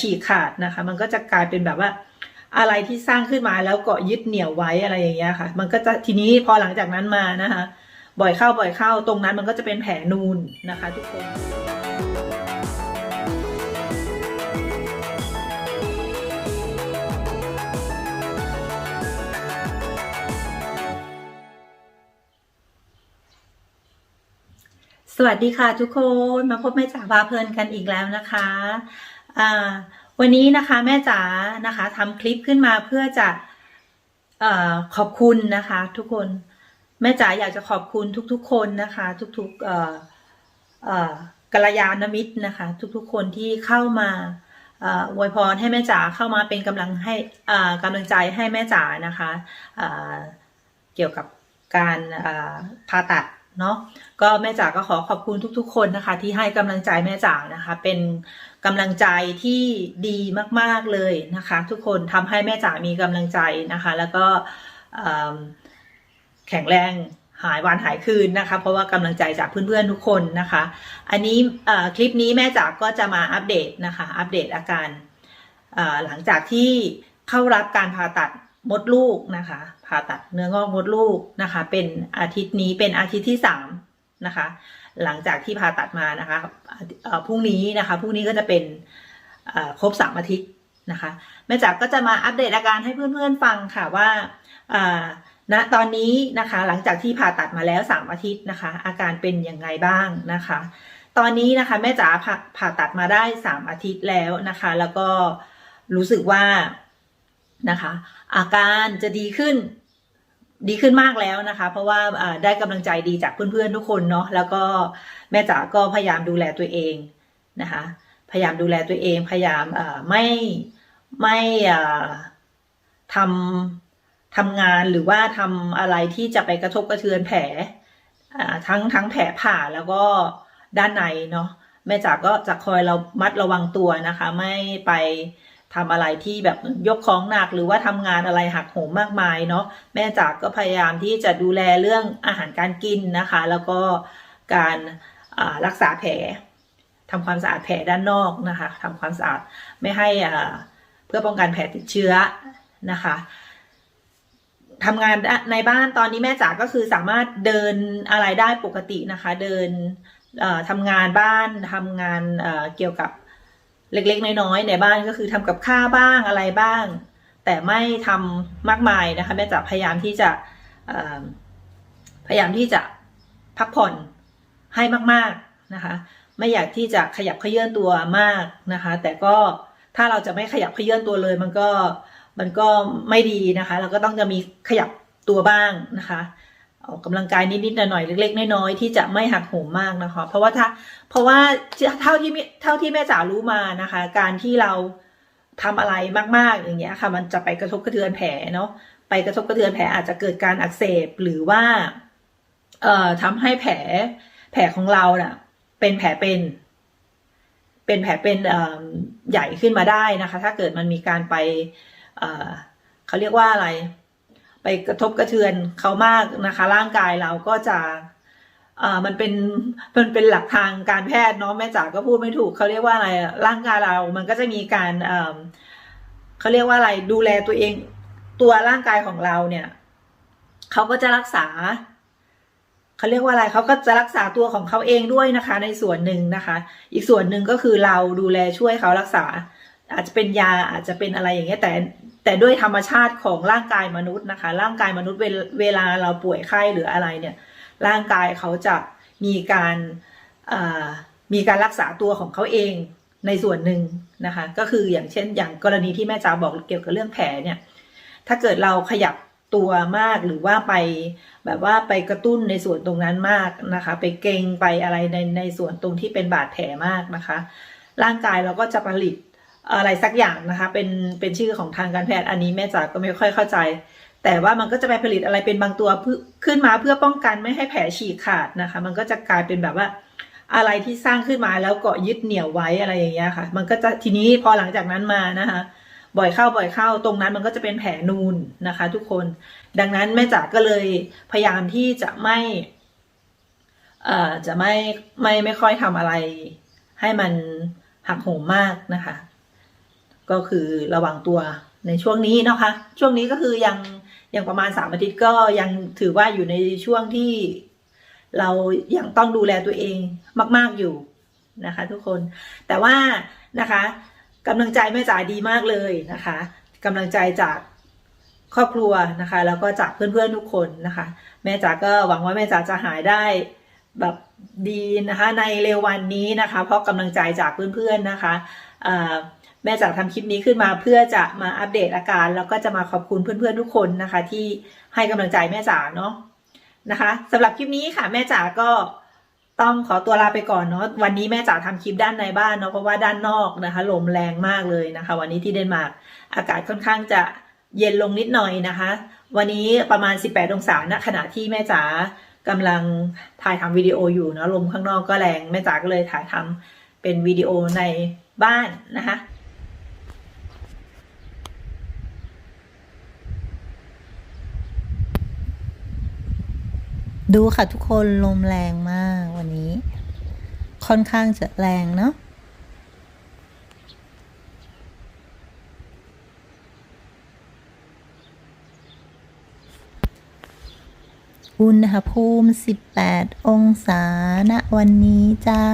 ฉีกขาดนะคะ มันก็จะกลายเป็นแบบว่า อะไรที่สร้างขึ้นมาแล้วเกาะยึดเหนี่ยวไว้อะไรอย่างเงี้ยค่ะ มันก็จะทีนี้พอหลังจากนั้นมานะคะ บ่อยเข้าบ่อยเข้าตรงนั้นมันก็จะเป็นแผลนูนนะคะ ทุกคนสวัสดีค่ะทุกคนมาพบแม่จ๋าพาเพลินกันอีกแล้วนะคะ วันนี้นะคะแม่จ๋านะคะทำคลิปขึ้นมาเพื่อจะอขอบคุณนะคะ ทุกคนแม่จ๋าอยากจะขอบคุณทุก ๆ คนนะคะ ทุกๆกัลยาณมิตรนะคะ ทุกๆ คนที่เข้ามาอวยพรให้แม่จ๋าเข้ามาเป็นกำลังให้กำลังใจให้แม่จ๋านะคะเกี่ยวกับการผ่าตัด เนาะก็แม่จ๋าก็ขอขอบคุณทุก ๆ คนนะคะ ที่ให้กำลังใจแม่จ๋านะคะ เป็นกำลังใจที่ดีมากๆเลยนะคะ ทุกคนทำให้แม่จ๋ามีกำลังใจนะคะ แล้วก็แข็งแรงหายวันหายคืนนะคะ เพราะว่ากำลังใจจากเพื่อนๆทุกคนนะคะ อันนี้คลิปนี้แม่จ๋าก็จะมาอัปเดตนะคะ อัปเดตอาการหลังจากที่เข้ารับการผ่าตัด มดลูกนะคะ ผ่าตัดเนื้องอกมดลูกนะคะ เป็นอาทิตย์นี้เป็นอาทิตย์ที่สามนะคะ หลังจากที่ผ่าตัดมานะคะพรุ่งนี้นะคะพรุ่งนี้ก็จะเป็นครบสามอาทิตย์นะคะแม่จ๋าก็จะมาอัปเดตอาการให้เพื่อนๆฟังค่ะว่าณตอนนี้นะคะหลังจากที่ผ่าตัดมาแล้วสามอาทิตย์นะคะ อาการเป็นยังไงบ้างนะคะ ตอนนี้นะคะแม่จ๋าผ่าผ่าตัดมาได้สามอาทิตย์แล้วนะคะ แล้วก็รู้สึกว่า นะคะ อาการจะดีขึ้นดีขึ้นมากแล้วนะคะ เพราะว่าได้กำลังใจดีจากเพื่อนๆทุกคนเนาะแล้วก็แม่จ๋าก็พยายามดูแลตัวเองนะคะ พยายามดูแลตัวเอง พยายามไม่ไม่ทำทำงานหรือว่าทำอะไรที่จะไปกระทบกระเทือนแผลทั้งทั้งแผลผ่าแล้วก็ด้านในเนาะแม่จ๋าก็จะคอยเรามัดระวังตัวนะคะ ไม่ไป ทำอะไรที่แบบยกของหนักหรือว่าทำงานอะไรหักโหมมากมายเนาะแม่จาก็พยายามที่จะดูแลเรื่องอาหารการกินนะคะ แล้วก็การรักษาแผลทำความสะอาดแผลด้านนอกนะคะทำความสะอาดไม่ให้เพื่อป้องกันแผลติดเชื้อนะคะทำงานในบ้านตอนนี้แม่จ๋าก็คือสามารถเดินอะไรได้ปกตินะคะ เดินทำงานบ้านทำงานเกี่ยวกับ เล็กๆ น้อยๆในบ้านก็คือทำกับข้าบ้างอะไรบ้าง แต่ไม่ทำมากมายนะคะแม่จะพยายามที่จะพยายามที่จะพักผ่อนให้มากๆนะคะ ไม่อยากที่จะขยับเขยื่อนตัวมากนะคะ แต่ก็ถ้าเราจะไม่ขยับเขยื่อนตัวเลย มันก็มันก็ไม่ดีนะคะ เราก็ต้องจะมีขยับตัวบ้างนะคะ ออกกำลังกายนิดๆหน่อยๆเล็ก ๆ น้อยๆที่จะไม่หักโหมมากนะคะ เพราะว่าถ้าเพราะว่าเท่าที่เท่าที่แม่จ๋ารู้มานะคะ การที่เราทำอะไรมากๆอย่างเงี้ยค่ะ มันจะไปกระทบกระเทือนแผลเนาะไปกระทบกระเทือนแผลอาจจะเกิดการอักเสบหรือว่า เอ่อทำให้แผล แผลของเราเน่ะ เป็นแผลเป็น เป็นแผลเป็นใหญ่ขึ้นมาได้นะคะ ถ้าเกิดมันมีการไป เเขาเรียกว่าอะไร ไปกระทบกระเทือนเขามากนะคะ ร่างกายเราก็จะอ่อมันเป็นมันเป็นหลักทางการแพทย์เนาะแม่จ๋าก็พูดไม่ถูกเขาเรียกว่าอะไรร่างกายเรา มันก็จะมีการอ่อเขาเรียกว่าอะไรดูแลตัวเองตัวร่างกายของเราเนี่ยเขาก็จะรักษาเขาเรียกว่าอะไรเขาก็จะรักษาตัวของเขาเองด้วยนะคะ ในส่วนหนึ่งนะคะ อีกส่วนหนึ่งก็คือเราดูแลช่วยเขารักษา อาจจะเป็นยาอาจจะเป็นอะไรอย่างเงี้ยแต่ แต่ด้วยธรรมชาติของร่างกายมนุษย์นะคะ ร่างกายมนุษย์เวลาเราป่วยไข้หรืออะไรเนี่ย ร่างกายเขาจะมีการมีการรักษาตัวของเขาเองในส่วนหนึ่งนะคะ ก็คืออย่างเช่น อย่างกรณีที่แม่จ๋าบอกเกี่ยวกับเรื่องแผลเนี่ย ถ้าเกิดเราขยับตัวมากหรือว่าไปแบบว่าไปกระตุ้นในส่วนตรงนั้นมากนะคะ ไปเกรงไปอะไรในในส่วนตรงที่เป็นบาดแผลมากนะคะ ร่างกายเราก็จะผลิต อะไรสักอย่างนะคะ เป็นเป็นชื่อของทางการแพทย์อันนี้แม่จ๋าก็ไม่ค่อยเข้าใจ แต่ว่ามันก็จะไปผลิตอะไรเป็นบางตัวเพื่อขึ้นมาเพื่อป้องกันไม่ให้แผลฉีกขาดนะคะ มันก็จะกลายเป็นแบบว่าอะไรที่สร้างขึ้นมาแล้วเกาะยึดเหนี่ยวไว้อะไรอย่างเงี้ยค่ะ มันก็จะทีนี้พอหลังจากนั้นมานะคะ บ่อยเข้าบ่อยเข้าตรงนั้นมันก็จะเป็นแผลนูนนะคะ ทุกคน ดังนั้นแม่จ๋าก็เลยพยายามที่จะไม่เอ่อจะไม่ไม่ไม่ค่อยทำอะไรให้มันหักโหมมากนะคะ ก็คือระวังตัวในช่วงนี้นะคะ ช่วงนี้ก็คือยังยังประมาณสามอาทิตย์ก็ยังถือว่าอยู่ในช่วงที่เรายังต้องดูแลตัวเองมาก ๆอยู่นะคะ ทุกคนแต่ว่านะคะกำลังใจแม่จ๋าดีมากเลยนะคะกำลังใจจากครอบครัวนะคะ แล้วก็จากเพื่อนๆทุกคนนะคะ แม่จ๋าก็หวังว่าแม่จ๋าจะหายได้แบบดีนะคะ ในเร็ววันนี้นะคะ เพราะกำลังใจจากเพื่อนๆนะคะอ่อแม่จ๋าทำคลิปนี้ขึ้นมาเพื่อจะมาอัปเดตอาการ แล้วก็จะมาขอบคุณเพื่อนๆทุกคนนะคะ ที่ให้กำลังใจแม่จ๋าเนาะนะคะสำหรับคลิปนี้ค่ะ แม่จ๋าก็ต้องขอตัวลาไปก่อนเนาะวันนี้แม่จ๋าทำคลิปด้านในบ้านเนาะเพราะว่าด้านนอกนะคะลมแรงมากเลยนะคะ วันนี้ที่เดนมาร์กอากาศค่อนข้างจะเย็นลงนิดหน่อยนะคะ วันนี้ประมาณ 18 องศาณขณะที่แม่จ๋ากำลังถ่ายทำวิดีโออยู่เนาะลมข้างนอกก็แรงแม่จ๋าก็เลยถ่ายทำเป็นวิดีโอในบ้านนะคะ ดูค่ะทุกคนลมแรงมากวันนี้ ค่อนข้างจะแรงเนาะอุณหภูมิ 18 องศา ณ วันนี้จ้า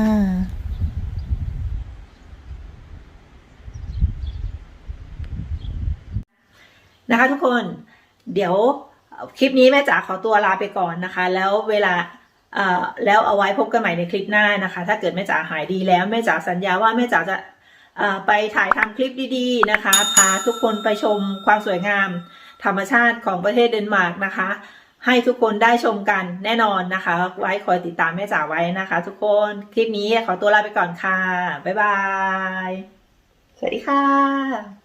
นะคะทุกคน เดี๋ยว คลิปนี้แม่จ๋าขอตัวลาไปก่อนนะคะ แล้วเวลาแล้วเอาไว้พบกันใหม่ในคลิปหน้านะคะ ถ้าเกิดแม่จ๋าหายดีแล้วแม่จ๋าสัญญาว่าแม่จ๋าจะไปถ่ายทำคลิปดีๆนะคะ พาทุกคนไปชมความสวยงาม ธรรมชาติของประเทศเดนมาร์กนะคะ ให้ทุกคนได้ชมกันแน่นอนนะคะ ไว้คอยติดตามแม่จ๋าไว้นะคะ ทุกคนคลิปนี้ขอตัวลาไปก่อนค่ะ บ๊ายบาย สวัสดีค่ะ